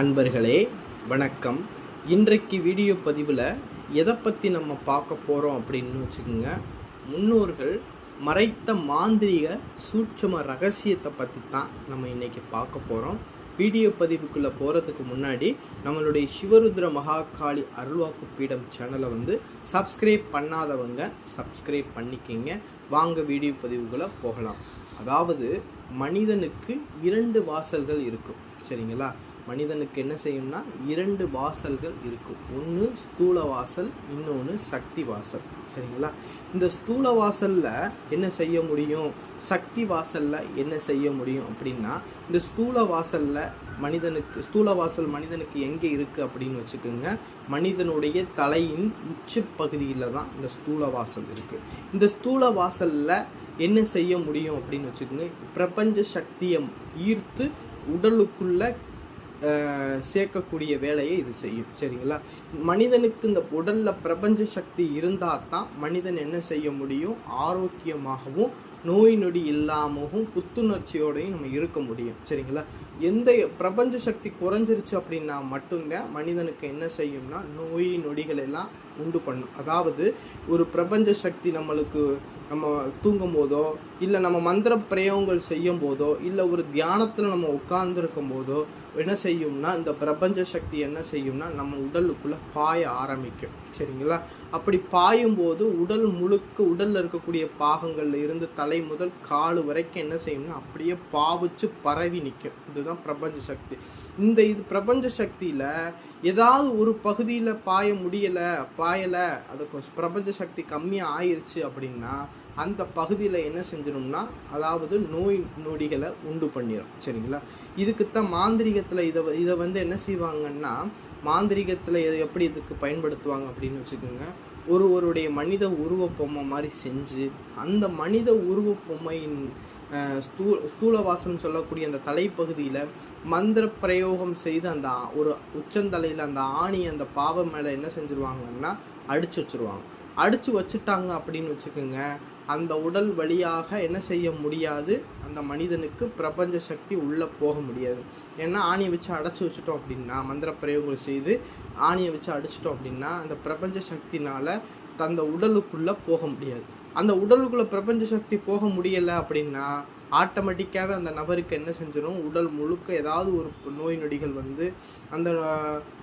அன்பர்களே வணக்கம். இன்றைக்கு வீடியோ பதிவில் எதை பற்றி நம்ம பார்க்க போகிறோம் அப்படின்னு வச்சுக்கோங்க. முன்னோர்கள் மறைத்த மாந்திரீக சூட்சும ரகசியத்தை பற்றி தான் நம்ம இன்றைக்கி பார்க்க போகிறோம் வீடியோ பதிவுக்குள்ளே போகிறதுக்கு முன்னாடி நம்மளுடைய சிவருத்ர மகாகாளி அருள்வாக்கு பீடம் சேனலை வந்து சப்ஸ்கிரைப் பண்ணாதவங்க சப்ஸ்கிரைப் பண்ணிக்கிங்க. வாங்க வீடியோ பதிவுக்குள்ளே போகலாம். அதாவது மனிதனுக்கு இரண்டு வாசல்கள் இருக்கும். சரிங்களா? மனிதனுக்கு என்ன செய்யும்னா இரண்டு வாசல்கள் இருக்கும். ஒன்று ஸ்தூல வாசல் இன்னொன்று சக்தி வாசல். சரிங்களா? இந்த ஸ்தூல வாசலில் என்ன செய்ய முடியும்? சக்தி வாசலில் என்ன செய்ய முடியும் அப்படின்னா இந்த ஸ்தூல வாசலில் மனிதனுக்கு ஸ்தூல வாசல் மனிதனுக்கு எங்கே இருக்குது அப்படின்னு வச்சுக்கோங்க. மனிதனுடைய தலையின் உச்சி பகுதியில் தான் இந்த ஸ்தூல வாசல் இருக்குது இந்த ஸ்தூல வாசலில் என்ன செய்ய முடியும் அப்படின்னு வச்சுக்கோங்க. பிரபஞ்ச சக்தியை ஈர்த்து உடலுக்குள்ள சேர்க்கக்கூடிய வேலையை இது செய்யும். சரிங்களா? மனிதனுக்கு இந்த உடலில் பிரபஞ்ச சக்தி இருந்தால் தான் மனிதன் என்ன செய்ய முடியும்? ஆரோக்கியமாகவும் நோய் நொடி இல்லாமவும் புத்துணர்ச்சியோடையும் நம்ம இருக்க முடியும். சரிங்களா? எந்த பிரபஞ்ச சக்தி குறைஞ்சிருச்சு அப்படின்னா மட்டும்தான் மனிதனுக்கு என்ன செய்யும்னா நோய் நொடிகள் எல்லாம் உண்டு பண்ணும். அதாவது ஒரு பிரபஞ்ச சக்தி நம்மளுக்கு நம்ம தூங்கும் போதோ இல்லை நம்ம மந்திர பிரயோகங்கள் செய்யும் போதோ இல்லை ஒரு தியானத்தில் நம்ம உட்கார்ந்துருக்கும் போதோ என்ன செய்யும்னா இந்த பிரபஞ்ச சக்தி என்ன செய்யும்னா நம்ம உடலுக்குள்ளே பாய ஆரம்பிக்கும். சரிங்களா? அப்படி பாயும் போது உடல் முழுக்க உடலில் இருக்கக்கூடிய பாகங்கள்ல இருந்து தலை முதல் கால் வரைக்கும் என்ன செய்யும்னா அப்படியே பாவிச்சு பரவி நிற்கும் இதுதான் பிரபஞ்ச சக்தி. இந்த இது பிரபஞ்ச சக்தியில் ஏதாவது ஒரு பகுதியில் பாய முடியலை பாயலை அதுக்கு பிரபஞ்ச சக்தி கம்மியாக ஆயிடுச்சு அப்படின்னா அந்த பகுதியில் என்ன செஞ்சிடும்னா அதாவது நோய் நொடிகளை உண்டு பண்ணிடும் சரிங்களா? இதுக்குத்தான் மாந்திரிகத்தில் இதை இதை வந்து என்ன செய்வாங்கன்னா மாந்திரிகத்தில் இதை எப்படி இதுக்கு பயன்படுத்துவாங்க அப்படின்னு வச்சுக்கோங்க. ஒருவருடைய மனித உருவ பொம்மை மாதிரி செஞ்சு அந்த மனித உருவ பொம்மையின் ஸ்தூ ஸ்தூலவாசம் சொல்லக்கூடிய அந்த தலைப்பகுதியில் மந்திர பிரயோகம் செய்து அந்த ஒரு உச்சந்தலையில் அந்த ஆணி அந்த பாவம் மேலே என்ன செஞ்சுருவாங்கன்னா அடிச்சு வச்சிருவாங்க. அடித்து வச்சுட்டாங்க அப்படின்னு வச்சுக்கோங்க அந்த உடல் வழியாக என்ன செய்ய முடியாது? அந்த மனிதனுக்கு பிரபஞ்ச சக்தி உள்ளே போக முடியாது. ஏன்னா ஆணியை வச்சு அடைச்சி வச்சுட்டோம் அப்படின்னா மந்திர பிரயோகம் செய்து ஆணியை வச்சு அடிச்சிட்டோம் அப்படின்னா அந்த பிரபஞ்ச சக்தினால் அந்த உடலுக்குள்ளே போக முடியாது. அந்த உடலுக்குள்ளே பிரபஞ்ச சக்தி போக முடியலை அப்படின்னா ஆட்டோமேட்டிக்காகவே அந்த நபருக்கு என்ன செஞ்சிடும் உடல் முழுக்க ஏதாவது ஒரு நோய் நொடிகள் வந்து அந்த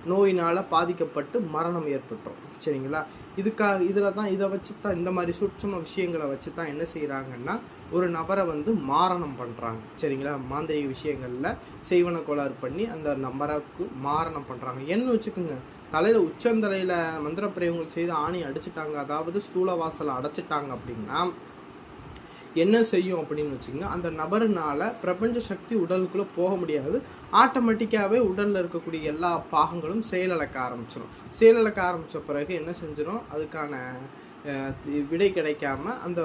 நோயினால் பாதிக்கப்பட்டு மரணம் ஏற்பட்டுரும் சரிங்களா? இதுக்காக இதில் தான் இதை வச்சு தான் இந்த மாதிரி சூட்சம விஷயங்களை வச்சு தான் என்ன செய்கிறாங்கன்னா ஒரு நபரை வந்து மாரணம் பண்ணுறாங்க சரிங்களா? மாந்திரிக விஷயங்களில் செய்வன கோளாறு பண்ணி அந்த நபருக்கு மாரணம் பண்ணுறாங்க என்ன வச்சுக்கோங்க? தலையில் உச்சந்தலையில் மந்திர பிரயோகங்கள் செய்து ஆணி அடிச்சிட்டாங்க. அதாவது ஸ்தூல வாசலை அடைச்சிட்டாங்க அப்படின்னா என்ன செய்யும் அப்படின்னு வச்சுக்கோங்க அந்த நபர்னால் பிரபஞ்ச சக்தி உடலுக்குள்ளே போக முடியாது. ஆட்டோமேட்டிக்காகவே உடலில் இருக்கக்கூடிய எல்லா பாகங்களும் செயலிழக்க ஆரம்பிச்சிடும் செயலிழக்க ஆரம்பித்த பிறகு என்ன செஞ்சிடும் அதுக்கான விடை கிடைக்காம அந்த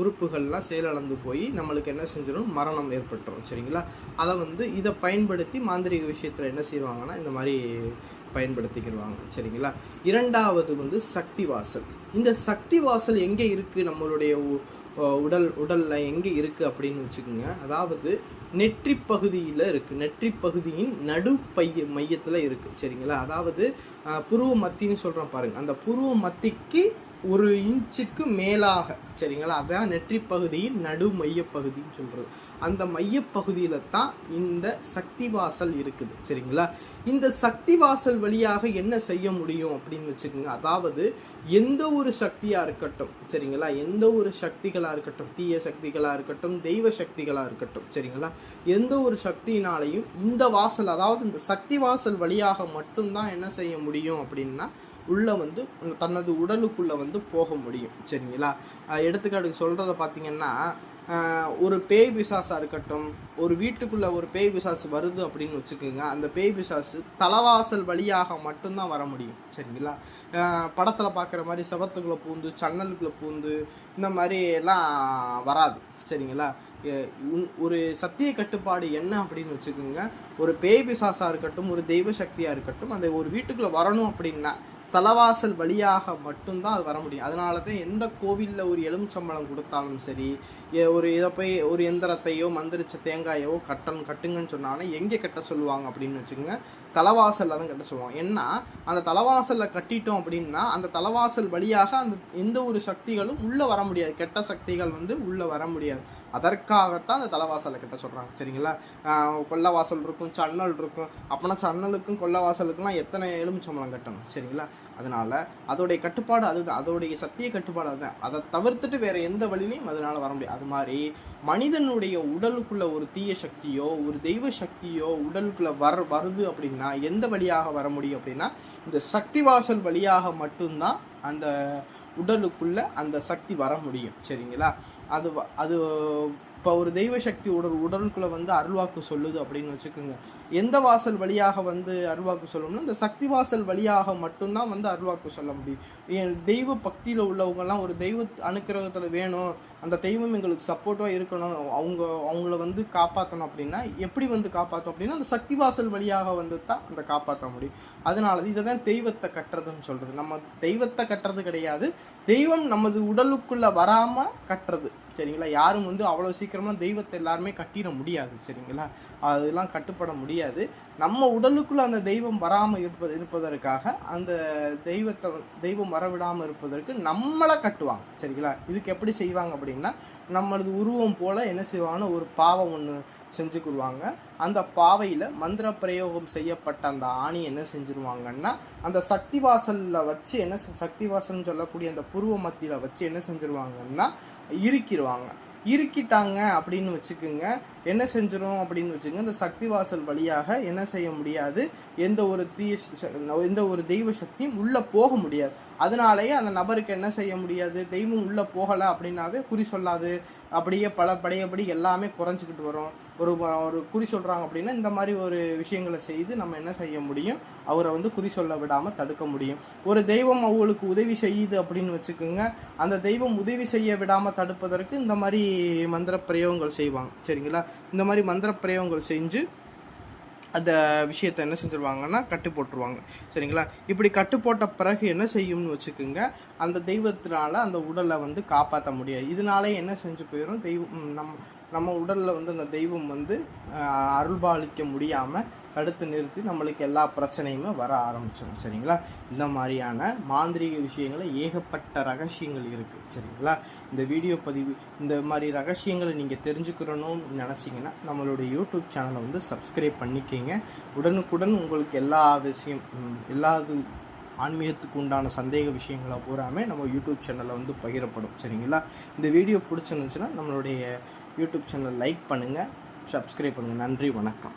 உறுப்புகள்லாம் செயலிழந்து போய் நம்மளுக்கு என்ன செஞ்சிடும் மரணம் ஏற்பட்டுரும். சரிங்களா? அதை வந்து இதை பயன்படுத்தி மாந்திரிக விஷயத்தில் என்ன செய்வாங்கன்னா இந்த மாதிரி பயன்படுத்திக்கிடுவாங்க சரிங்களா? இரண்டாவது வந்து சக்தி வாசல். இந்த சக்தி வாசல் எங்கே இருக்குது நம்மளுடைய உ- உடல் உடலில் எங்கே இருக்குது அப்படின்னு வச்சுக்கோங்க. அதாவது நெற்றி பகுதியில் இருக்குது நெற்றி பகுதியின் நடு பைய மையத்தில் இருக்குது சரிங்களா? அதாவது புருவ மத்தின்னு சொல்கிறோம் பாருங்கள் அந்த புருவ மத்திக்கு ஒரு இன்ச்சுக்கு மேலாக சரிங்களா? அதான் நெற்றி பகுதியின் நடு மையப்பகுதின்னு சொல்கிறது அந்த மையப்பகுதியில் தான் இந்த சக்தி வாசல் இருக்குது சரிங்களா? இந்த சக்தி வாசல் வழியாக என்ன செய்ய முடியும் அப்படின்னு வச்சுக்கோங்க. அதாவது எந்த ஒரு சக்தியாக இருக்கட்டும் சரிங்களா? எந்த ஒரு சக்திகளாக இருக்கட்டும் தீய சக்திகளாக இருக்கட்டும் தெய்வ சக்திகளாக இருக்கட்டும் சரிங்களா? எந்த ஒரு சக்தியினாலையும் இந்த வாசல் அதாவது இந்த சக்தி வாசல் வழியாக மட்டும்தான் என்ன செய்ய முடியும் அப்படின்னா உள்ளே வந்து தனது உடலுக்குள்ளே வந்து போக முடியும். சரிங்களா? எடுத்துக்காட்டுக்கு சொல்கிறத பார்த்தீங்கன்னா ஒரு பேய் பிசாசாக இருக்கட்டும் ஒரு வீட்டுக்குள்ளே ஒரு பேய் பிசாசு வருது அப்படின்னு வச்சுக்கோங்க அந்த பேய் பிசாசு தலவாசல் வழியாக மட்டும்தான் வர முடியும். சரிங்களா? படத்தில் பார்க்குற மாதிரி செவத்துக்குள்ளே பூந்து சன்னலுக்குள்ளே பூந்து இந்த மாதிரி எல்லாம் வராது. சரிங்களா? ஒரு சத்திய கட்டுப்பாடு என்ன அப்படின்னு வச்சுக்கோங்க ஒரு பேய் பிசாசாக இருக்கட்டும் ஒரு தெய்வ சக்தியாக இருக்கட்டும் அந்த ஒரு வீட்டுக்குள்ளே வரணும் அப்படின்னா தலவாசல் வழியாக மட்டும்தான் அது வர முடியும். அதனால தான் எந்த கோவிலில் ஒரு எலுமிச்சம்பழம் கொடுத்தாலும் சரி ஒரு இதை போய் ஒரு எந்திரத்தையோ மந்திரிச்ச தேங்காயோ கட்டன் கட்டுங்கன்னு சொன்னாலும் எங்கே கட்ட சொல்லுவாங்க அப்படின்னு வச்சுக்கோங்க. தலவாசலில் தான் கட்ட சொல்லுவாங்க. ஏன்னா அந்த தலவாசலில் கட்டிட்டோம் அப்படின்னா அந்த தலவாசல் வழியாக அந்த எந்த ஒரு சக்திகளும் உள்ளே வர முடியாது. கெட்ட சக்திகள் வந்து உள்ளே வர முடியாது. அதற்காகத்தான் அந்த தலைவாசலை கிட்ட சொல்கிறாங்க சரிங்களா கொள்ளவாசல் இருக்கும் சன்னல் இருக்கும். அப்போனா சன்னலுக்கும் கொல்லவாசலுக்குலாம் எத்தனை எலுமிச்சம்பளம் கட்டணும்? சரிங்களா? அதனால அதோடைய கட்டுப்பாடு அதுதான். அதோடைய சத்திய கட்டுப்பாடு அதுதான். அதை தவிர்த்துட்டு வேற எந்த வழியிலையும் அதனால வர முடியாது. அது மாதிரி மனிதனுடைய உடலுக்குள்ள ஒரு தீய சக்தியோ ஒரு தெய்வ சக்தியோ உடலுக்குள்ள வர வருது அப்படின்னா எந்த வழியாக வர முடியும் அப்படின்னா இந்த சக்தி வாசல் வழியாக மட்டும்தான் அந்த உடலுக்குள்ள அந்த சக்தி வர முடியும் சரிங்களா? அது அது இப்போ ஒரு தெய்வ சக்தி உடல் உடலுக்குள்ளே வந்து அருள்வாக்கு சொல்லுது அப்படின்னு வச்சுக்கோங்க. எந்த வாசல் வழியாக வந்து அருள்வாக்கு சொல்லணும்னா இந்த சக்தி வாசல் வழியாக மட்டும்தான் வந்து அருள்வாக்கு சொல்ல முடியும். ஏன் தெய்வ பக்தியில் உள்ளவங்கெல்லாம் ஒரு தெய்வ அனுக்கிரகத்தில் வேணும் அந்த தெய்வம் எங்களுக்கு சப்போர்ட்டாக இருக்கணும் அவங்க அவங்கள வந்து காப்பாற்றணும் அப்படின்னா எப்படி வந்து காப்பாற்றும் அப்படின்னா அந்த சக்தி வாசல் வழியாக வந்து தான் அந்த காப்பாற்ற முடியும். அதனால இதை தான் தெய்வத்தை கட்டுறதுன்னு சொல்கிறது நம்ம தெய்வத்தை கட்டுறது கிடையாது. தெய்வம் நமது உடலுக்குள்ளே வராமல் கட்டுறது. சரிங்களா? யாரும் வந்து அவ்வளோ சீக்கிரமாக தெய்வத்தை எல்லாருமே கட்டிட முடியாது. சரிங்களா? அதெல்லாம் கட்டுப்பட முடியாது. நம்ம உடலுக்குள்ள அந்த தெய்வம் வராமல் இருப்பது இருப்பதற்காக அந்த தெய்வத்தை தெய்வம் வரவிடாமல் இருப்பதற்கு நம்மளை கட்டுவாங்க. சரிங்களா? இதுக்கு எப்படி செய்வாங்க அப்படின்னா நம்மளது உருவம் போல் என்ன செய்வாங்கன்னா ஒரு பாவம் ஒன்று செஞ்சுக்கிடுவாங்க அந்த பாவையில் மந்திர பிரயோகம் செய்யப்பட்ட அந்த ஆணி என்ன செஞ்சுருவாங்கன்னா அந்த சக்தி வாசலில் வச்சு என்ன சக்தி வாசல்னு சொல்லக்கூடிய அந்த புருவ மத்தியில் வச்சு என்ன செஞ்சுருவாங்கன்னா இறுக்கிடுவாங்க இருக்கிட்டாங்க அப்படின்னு வச்சுக்கோங்க. என்ன செஞ்சிடும் அப்படின்னு வச்சுக்கோங்க. இந்த சக்தி வாசல் வழியாக என்ன செய்ய முடியாது. எந்த ஒரு தீய எந்த ஒரு தெய்வ சக்தியும் உள்ளே போக முடியாது. அதனாலேயே அந்த நபருக்கு என்ன செய்ய முடியாது? தெய்வம் உள்ளே போகலை அப்படின்னாவே குறி சொல்லாது. அப்படியே பல படையபடி எல்லாமே குறைஞ்சிக்கிட்டு வரும். ஒரு ஒரு குறி சொல்கிறாங்க அப்படின்னா இந்த மாதிரி ஒரு விஷயங்களை செய்து நம்ம என்ன செய்ய முடியும்? அவரை வந்து குறி சொல்ல விடாமல் தடுக்க முடியும். ஒரு தெய்வம் அவங்களுக்கு உதவி செய்யுது அப்படின்னு வச்சுக்கோங்க. அந்த தெய்வம் உதவி செய்ய விடாமல் தடுப்பதற்கு இந்த மாதிரி மந்திர பிரயோகங்கள் செய்வாங்க. சரிங்களா? இந்த மாதிரி மந்திர பிரயோகங்கள் செஞ்சு அந்த விஷயத்தை என்ன செஞ்சுருவாங்கன்னா கட்டு போட்டுருவாங்க. சரிங்களா? இப்படி கட்டு போட்ட பிறகு என்ன செய்யும்னு வச்சுக்கோங்க அந்த தெய்வத்தினால அந்த உடலை வந்து காப்பாற்ற முடியாது. இதனாலே என்ன செஞ்சு போயிடும் தெய்வம் நம் நம்ம உடலில் வந்து அந்த தெய்வம் வந்து அருள்பாலிக்க முடியாமல் தடுத்து நிறுத்தி நம்மளுக்கு எல்லா பிரச்சனையுமே வர ஆரம்பிச்சிடும் சரிங்களா? இந்த மாதிரியான மாந்திரீக விஷயங்களில் ஏகப்பட்ட ரகசியங்கள் இருக்குது சரிங்களா? இந்த வீடியோ பதிவு இந்த மாதிரி ரகசியங்களை நீங்கள் தெரிஞ்சுக்கிறணும்னு நினச்சிங்கன்னா நம்மளுடைய யூடியூப் சேனலை வந்து சப்ஸ்கிரைப் பண்ணிக்கிங்க. உடனுக்குடன் உங்களுக்கு எல்லா விஷயம் எல்லாது எல்லா இது ஆன்மீகத்துக்கு உண்டான சந்தேக விஷயங்களை பூராமே நம்ம யூடியூப் சேனலில் வந்து பகிரப்படும் சரிங்களா? இந்த வீடியோ பிடிச்சிருந்துச்சுன்னா நம்மளுடைய யூடியூப் சேனல் லைக் பண்ணுங்கள் சப்ஸ்கிரைப் பண்ணுங்கள் நன்றி வணக்கம்.